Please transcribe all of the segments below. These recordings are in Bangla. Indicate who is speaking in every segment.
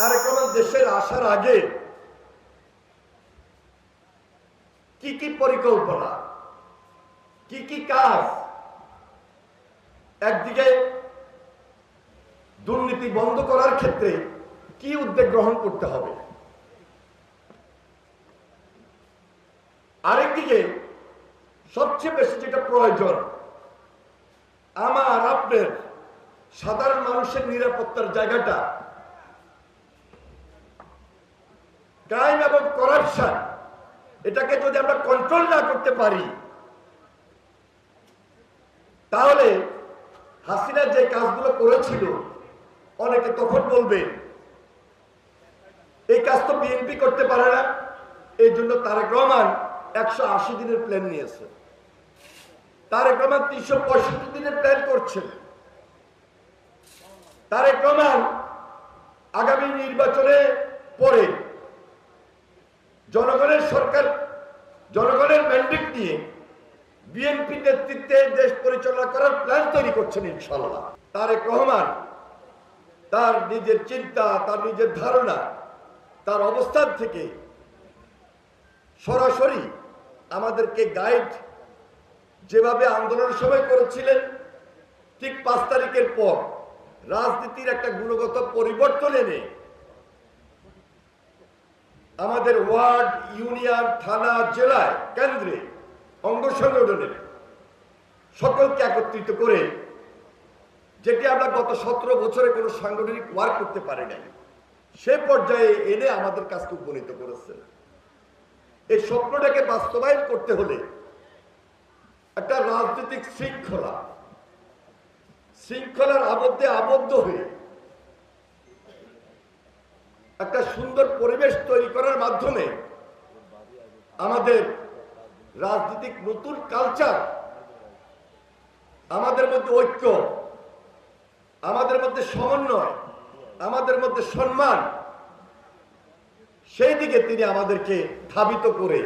Speaker 1: তারেক রহমান দেশের আসার আগে কি কি পরিকল্পনা, কি কি কাজ, একদিকে দুর্নীতি বন্ধ করার ক্ষেত্রে কি উদ্যোগ গ্রহণ করতে হবে? আরেকদিকে সবচেয়ে বেশি যেটা প্রয়োজন, আমার, আপনার সাধারণ মানুষের নিরাপত্তার জায়গাটা ক্রাইম এবং করাপশন এটাকে যদি আমরা কন্ট্রোল না করতে পারি, তাহলে হাসিনা যে কাজগুলো করেছিল, অনেকে তখন বলবে, এই কাজ তো বিএনপি করতে পারে না। এই জন্য তারেক রহমান একশো আশি দিনের প্ল্যান নিয়েছে। তারেক রহমান তিনশো পঁয়ষট্টি দিনের প্ল্যান করছেন। তারেক রহমান আগামী নির্বাচনে পরে জনগণের সরকার, জনগণের ম্যান্ডেট নিয়ে বিএনপি নেতৃত্বে দেশ পরিচালনা করার প্ল্যান তৈরি করছেন ইনশাল্লাহ তারেক রহমান, তার নিজের চিন্তা, তার নিজের ধারণা, তার অবস্থান থেকে সরাসরি আমাদেরকে গাইড যেভাবে আন্দোলনের সময় করেছিলেন, ঠিক পাঁচ তারিখের পর রাজনীতির একটা গুণগত পরিবর্তন এনে আমাদের ওয়ার্ড, ইউনিয়ন, থানা, জেলায়, কেন্দ্রে অঙ্গ সংগঠনের সকলকে একত্রিত করে যেটি আমরা গত সতেরো বছরে কোনো সাংগঠনিক ওয়ার্ক করতে পারি নাই, সে পর্যায়ে এনে আমাদের কাজকে উপনীত করেছে। এই স্বপ্নটাকে বাস্তবায়ন করতে হলে একটা রাজনৈতিক শৃঙ্খলা, শৃঙ্খলার আবদ্ধে আবদ্ধ হয়ে একটা সুন্দর পরিবেশ তৈরি মাধ্যমে আমাদের রাজনৈতিক নতুন কালচার আমাদের মধ্যে ঐক্য, আমাদের মধ্যে সমন্বয়, আমাদের মধ্যে সম্মান, সেই দিকে তিনি আমাদেরকে ধাবিত করে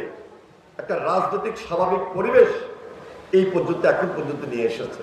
Speaker 1: একটা রাজনৈতিক স্বাভাবিক পরিবেশ এই পর্যন্ত, এখন পর্যন্ত নিয়ে এসেছে